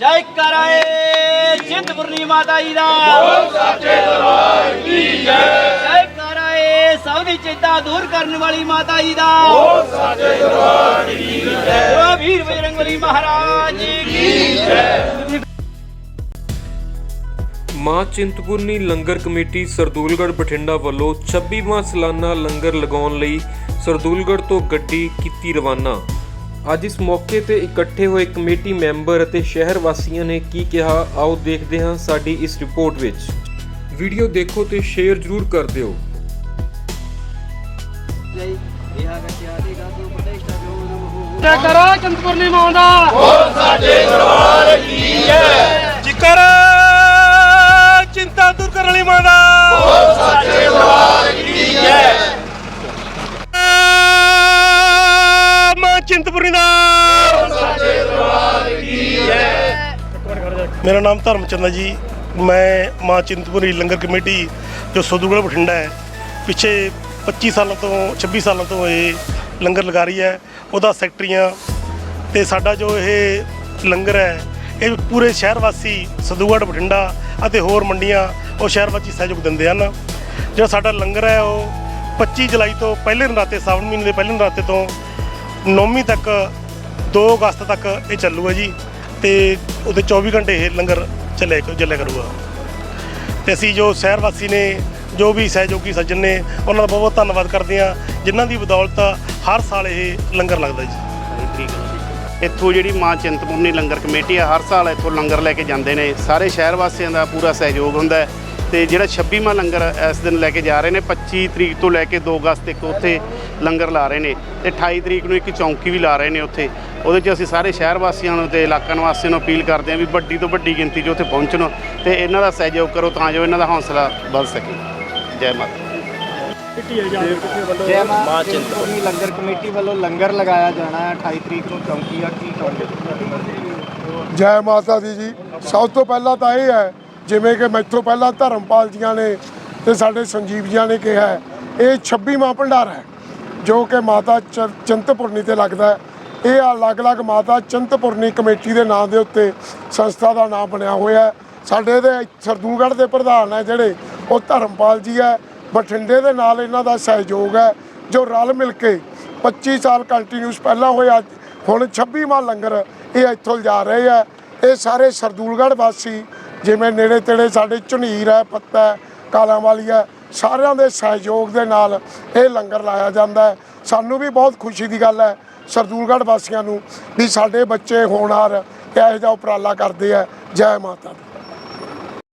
ਜੈ ਕਰਾਏ ਚਿੰਤਪੁਰਨੀ ਮਾਤਾ ਜੀ ਦਾ। ਬੋਲ ਸਾਚੇ ਦਰਬਾਰ ਕੀ ਜੈ ਜੈ ਕਰਾਏ ਸਭ ਦੀ ਚਿੰਤਾ ਦੂਰ ਕਰਨ ਵਾਲੀ ਮਾਤਾ ਜੀ ਦਾ। ਬੋਲ ਸਾਚੇ ਦਰਬਾਰ ਕੀ ਜੈ ਵੀਰ ਬਜਰੰਗਬਲੀ ਮਹਾਰਾਜ ਜੀ। ਕੀ ਮਾਂ ਚਿੰਤਪੁਰਨੀ ਲੰਗਰ ਕਮੇਟੀ ਸਰਦੂਲਗੜ੍ਹ ਬਠਿੰਡਾ ਵੱਲੋਂ 26ਵਾਂ ਸਾਲਾਨਾ ਲੰਗਰ ਲਗਾਉਣ ਲਈ ਸਰਦੂਲਗੜ੍ਹ ਤੋਂ ਗੱਡੀ ਕੀਤੀ ਰਵਾਨਾ। ਅੱਜ ਇਸ ਮੌਕੇ ਤੇ ਇਕੱਠੇ ਹੋਏ ਕਮੇਟੀ ਮੈਂਬਰ ਅਤੇ ਸ਼ਹਿਰ ਵਾਸੀਆਂ ਨੇ ਕੀ ਕਿਹਾ ਆਓ ਦੇਖਦੇ ਹਾਂ ਸਾਡੀ ਇਸ ਰਿਪੋਰਟ ਵਿੱਚ। ਵੀਡੀਓ ਦੇਖੋ ਤੇ ਸ਼ੇਅਰ ਜ਼ਰੂਰ ਕਰ ਦਿਓ। ਜੈ ਇਹਾ ਗੱਟਿਆ ਦੇ ਗਾ ਤੋਂ ਪ੍ਰਤਿਸ਼ਠਾ ਜੋ ਨਮੋ ਜੈ ਕਰੋ ਚੰਦਪੁਰਨੀ ਮਾਂ ਮੇਰਾ ਨਾਮ ਧਰਮਚੰਦ ਹੈ ਜੀ। ਮੈਂ ਮਾਂ ਚਿੰਤਪੁਰੀ ਲੰਗਰ ਕਮੇਟੀ ਜੋ ਸੋਦੂਗੜ ਬਠਿੰਡਾ ਹੈ। ਪਿੱਛੇ 25 ਸਾਲਾਂ ਤੋਂ 26 ਸਾਲਾਂ ਤੋਂ ਇਹ ਲੰਗਰ ਲਗਾ ਰਹੀ ਹੈ। ਉਹਦਾ ਸੈਕਟਰੀਆਂ ਤੇ ਸਾਡਾ ਜੋ ਇਹ ਲੰਗਰ ਹੈ, ਇਹ ਪੂਰੇ ਸ਼ਹਿਰ ਵਾਸੀ ਸਦੂਗੜ ਬਠਿੰਡਾ ਅਤੇ ਹੋਰ ਮੰਡੀਆਂ ਉਹ ਸ਼ਹਿਰ ਵਾਸੀ ਸਹਿਯੋਗ ਦਿੰਦੇ ਹਨ। ਜਿਹੜਾ ਸਾਡਾ ਲੰਗਰ ਹੈ, ਉਹ 25 ਜੁਲਾਈ ਤੋਂ ਪਹਿਲੇ ਨਰਾਤੇ, ਸਾਵਣ ਮਹੀਨੇ ਦੇ ਪਹਿਲੇ ਨਰਾਤੇ ਤੋਂ 9ਵੀਂ ਤੱਕ 2 ਅਗਸਤ ਤੱਕ ਇਹ ਚੱਲੂਗਾ ਜੀ। ਤੇ ਉਹਦੇ 24 ਘੰਟੇ ਇਹ ਲੰਗਰ ਚੱਲੇ ਚੱਲਿਆ ਕਰੂਗਾ। ਤੇ ਅਸੀਂ ਜੋ ਸ਼ਹਿਰ ਵਾਸੀ ਨੇ, ਜੋ ਵੀ ਸਹਿਯੋਗੀ ਸੱਜਣ ਨੇ, ਉਹਨਾਂ ਦਾ ਬਹੁਤ ਬਹੁਤ ਧੰਨਵਾਦ ਕਰਦੇ ਹਾਂ, ਜਿਨ੍ਹਾਂ ਦੀ ਬਦੌਲਤ ਹਰ ਸਾਲ ਇਹ ਲੰਗਰ ਲੱਗਦਾ ਜੀ। ਇੱਥੋਂ ਜਿਹੜੀ ਮਾਂ ਚਿੰਤਪੁਰਨੀ ਲੰਗਰ ਕਮੇਟੀ ਆ, ਹਰ ਸਾਲ ਇੱਥੋਂ ਲੰਗਰ ਲੈ ਕੇ ਜਾਂਦੇ ਨੇ। ਸਾਰੇ ਸ਼ਹਿਰ ਵਾਸੀਆਂ ਦਾ ਪੂਰਾ ਸਹਿਯੋਗ ਹੁੰਦਾ ਹੈ। ਤੇ ਜਿਹੜਾ 26ਵਾਂ ਲੰਗਰ ਇਸ ਦਿਨ ਲੈ ਕੇ ਜਾ ਰਹੇ ਨੇ 25 ਤਰੀਕ ਤੋਂ ਲੈ ਕੇ 2 ਅਗਸਤ ਤੱਕ ਉੱਥੇ ਲੰਗਰ ਲਾ ਰਹੇ ਨੇ। ਤੇ 28 ਤਰੀਕ ਨੂੰ ਇੱਕ ਚੌਂਕੀ ਵੀ ਲਾ ਰਹੇ ਨੇ ਉੱਥੇ। ਉਹਦੇ 'ਚ ਅਸੀਂ ਸਾਰੇ ਸ਼ਹਿਰ ਵਾਸੀਆਂ ਨੂੰ ਤੇ ਇਲਾਕਾ ਨਿਵਾਸੀਆਂ ਨੂੰ ਅਪੀਲ ਕਰਦੇ ਹਾਂ ਵੀ ਵੱਡੀ ਤੋਂ ਵੱਡੀ ਗਿਣਤੀ 'ਚ ਉੱਥੇ ਪਹੁੰਚਣ ਤੇ ਇਹਨਾਂ ਦਾ ਸਹਿਯੋਗ ਕਰੋ ਤਾਂ ਜੋ ਇਹਨਾਂ ਦਾ ਹੌਸਲਾ ਵੱਧ ਸਕੇ। ਜੈ ਮਾਤਾ ਜੈ ਮਾਂ ਚਿੰਤਪੁਰਨੀ ਲੰਗਰ ਕਮੇਟੀ ਵੱਲੋਂ ਲੰਗਰ ਲਗਾਇਆ ਜਾਣਾ ਹੈ 28 ਤਰੀਕ ਨੂੰ ਚੌਂਕੀ ਆ ਕੀ ਕਹੋਗੇ ਜੈ ਮਾਤਾ ਦੀ ਜੀ। ਸਭ ਤੋਂ ਪਹਿਲਾਂ ਤਾਂ ਇਹ ਹੈ ਜਿਵੇਂ ਕਿ ਮੈਥੋਂ ਪਹਿਲਾਂ ਧਰਮਪਾਲ ਜੀਆਂ ਨੇ ਤੇ ਸਾਡੇ ਸੰਜੀਵ ਜੀਆਂ ਨੇ ਕਿਹਾ ਇਹ 26ਵਾਂ ਭੰਡਾਰਾ ਹੈ ਜੋ ਕਿ ਮਾਤਾ ਚ- ਚਿੰਤਪੁਰਨੀ ਤੇ ਲੱਗਦਾ ਹੈ। ਇਹ ਅਲੱਗ-ਅਲੱਗ ਮਾਤਾ ਚਿੰਤਪੁਰਨੀ ਕਮੇਟੀ ਦੇ ਨਾਂ ਦੇ ਉੱਤੇ ਸੰਸਥਾ ਦਾ ਨਾਮ ਬਣਿਆ ਹੋਇਆ ਹੈ। ਸਾਡੇ ਦੇ ਸਰਦੂਲਗੜ੍ਹ ਦੇ ਪ੍ਰਧਾਨ ਹੈ ਜਿਹੜੇ ਉਹ ਧਰਮਪਾਲ ਜੀ ਹੈ। ਬਠਿੰਡੇ ਦੇ ਨਾਲ ਇਹਨਾਂ ਦਾ ਸਹਿਯੋਗ ਹੈ ਜੋ ਰਲ ਮਿਲ ਕੇ 25 ਸਾਲ ਕੰਟੀਨਿਊਸ ਪਹਿਲਾਂ ਹੋਇਆ ਹੁਣ 26ਵਾਂ ਲੰਗਰ ਇਹ ਇੱਥੋਂ ਜਾ ਰਹੇ ਆ ਇਹ ਸਾਰੇ ਸਰਦੂਲਗੜ੍ਹ ਵਾਸੀ ਜਿਵੇਂ ਨੇੜੇ ਤੇੜੇ ਸਾਡੇ ਝੁਨੀਰ ਹੈ ਪੱਤਾ ਹੈ, ਕਾਲਾਂ ਵਾਲੀ ਹੈ ਸਾਰਿਆਂ ਦੇ ਸਹਿਯੋਗ ਦੇ ਨਾਲ ਇਹ ਲੰਗਰ ਲਾਇਆ ਜਾਂਦਾ ਹੈ। ਸਾਨੂੰ ਵੀ ਬਹੁਤ ਖੁਸ਼ੀ ਦੀ ਗੱਲ ਹੈ ਸਰਦੂਲਗੜ੍ਹ ਵਾਸੀਆਂ ਨੂੰ ਵੀ ਸਾਡੇ ਬੱਚੇ ਹੋਣਹਾਰ ਇਹੋ ਜਿਹਾ ਉਪਰਾਲਾ ਕਰਦੇ ਆ। ਜੈ ਮਾਤਾ ਦੀ।